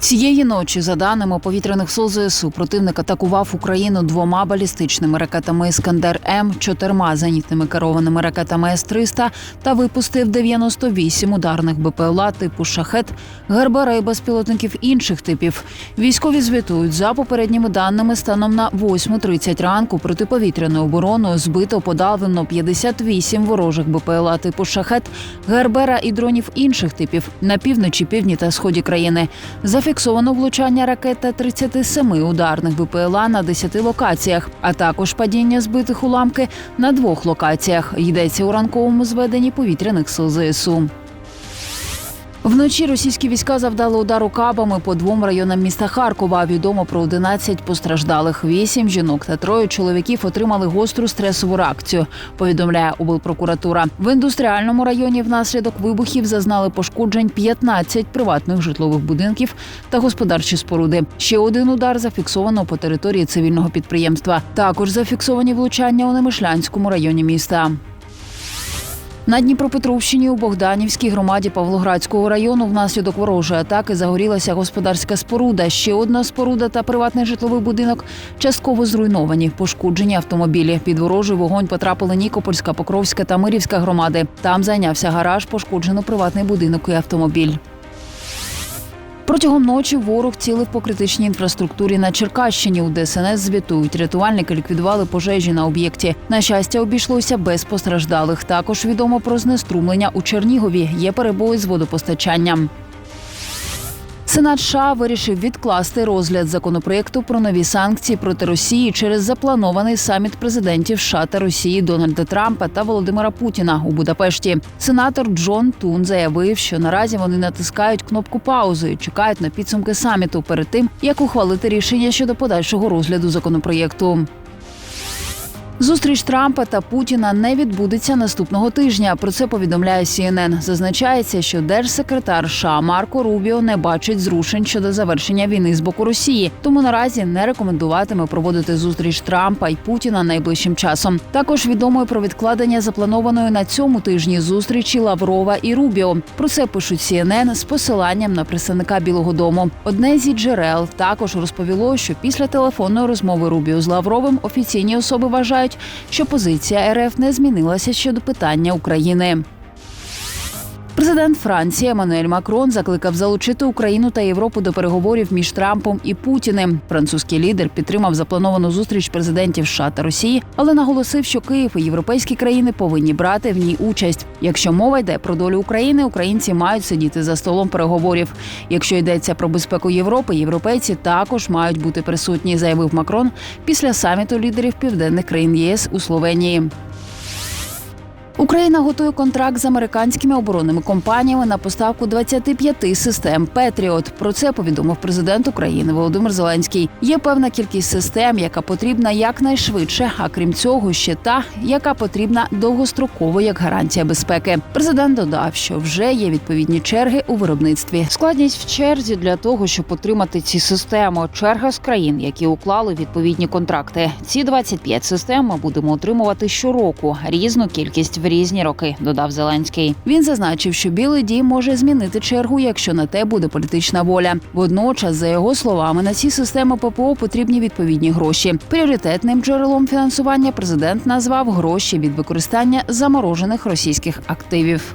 Цієї ночі, за даними повітряних сил ЗСУ, противник атакував Україну двома балістичними ракетами Іскандер М, чотирма зенітними керованими ракетами С-300 та випустив 98 ударних БПЛА типу шахет, гербера і безпілотників інших типів. Військові звітують за попередніми даними станом на 8.30 ранку протиповітряною обороною збито подавлено 58 ворожих БПЛА типу шахет, гербера і дронів інших типів на півночі, півдні та сході країни. Зафіксовано влучання ракет та 37 ударних БПЛА на 10 локаціях, а також падіння збитих уламки на двох локаціях. Йдеться у ранковому зведенні повітряних сил ЗСУ. Вночі російські війська завдали удару кабами по двом районам міста Харкова. Відомо про 11 постраждалих. Вісім жінок та троє чоловіків отримали гостру стресову реакцію. Повідомляє облпрокуратура. В індустріальному районі внаслідок вибухів зазнали пошкоджень 15 приватних житлових будинків та господарчі споруди. Ще один удар зафіксовано по території цивільного підприємства. Також зафіксовані влучання у Немишлянському районі міста. На Дніпропетровщині у Богданівській громаді Павлоградського району внаслідок ворожої атаки загорілася господарська споруда. Ще одна споруда та приватний житловий будинок частково зруйновані. Пошкоджені автомобілі. Під ворожий вогонь потрапили Нікопольська, Покровська та Мирівська громади. Там зайнявся гараж, пошкоджено приватний будинок і автомобіль. Протягом ночі ворог цілив по критичній інфраструктурі на Черкащині. У ДСНС звітують. Рятувальники ліквідували пожежі на об'єкті. На щастя, обійшлося без постраждалих. Також відомо про знеструмлення у Чернігові. Є перебої з водопостачанням. Сенат США вирішив відкласти розгляд законопроекту про нові санкції проти Росії через запланований саміт президентів США та Росії Дональда Трампа та Володимира Путіна у Будапешті. Сенатор Джон Тун заявив, що наразі вони натискають кнопку паузи і чекають на підсумки саміту перед тим, як ухвалити рішення щодо подальшого розгляду законопроєкту. Зустріч Трампа та Путіна не відбудеться наступного тижня. Про це повідомляє CNN. Зазначається, що держсекретар США Марко Рубіо не бачить зрушень щодо завершення війни з боку Росії, тому наразі не рекомендуватиме проводити зустріч Трампа і Путіна найближчим часом. Також відомо про відкладення запланованої на цьому тижні зустрічі Лаврова і Рубіо. Про це пишуть CNN з посиланням на представника Білого Дому. Одне зі джерел також розповіло, що після телефонної розмови Рубіо з Лавровим офіційні особи вважають, що позиція РФ не змінилася щодо питання України. Президент Франції Еммануель Макрон закликав залучити Україну та Європу до переговорів між Трампом і Путіним. Французький лідер підтримав заплановану зустріч президентів США та Росії, але наголосив, що Київ і європейські країни повинні брати в ній участь. Якщо мова йде про долю України, українці мають сидіти за столом переговорів. Якщо йдеться про безпеку Європи, європейці також мають бути присутні, заявив Макрон після саміту лідерів південних країн ЄС у Словенії. Україна готує контракт з американськими оборонними компаніями на поставку 25 систем Петріот. Про це повідомив президент України Володимир Зеленський. Є певна кількість систем, яка потрібна якнайшвидше. А крім цього, ще та, яка потрібна довгостроково як гарантія безпеки. Президент додав, що вже є відповідні черги у виробництві. Складність в черзі для того, щоб отримати ці системи. Черга з країн, які уклали відповідні контракти. Ці 25 систем ми будемо отримувати щороку. Різну кількість різні роки, додав Зеленський. Він зазначив, що Білий Дім може змінити чергу, якщо на те буде політична воля. Водночас, за його словами, на ці системи ППО потрібні відповідні гроші. Пріоритетним джерелом фінансування президент назвав гроші від використання заморожених російських активів.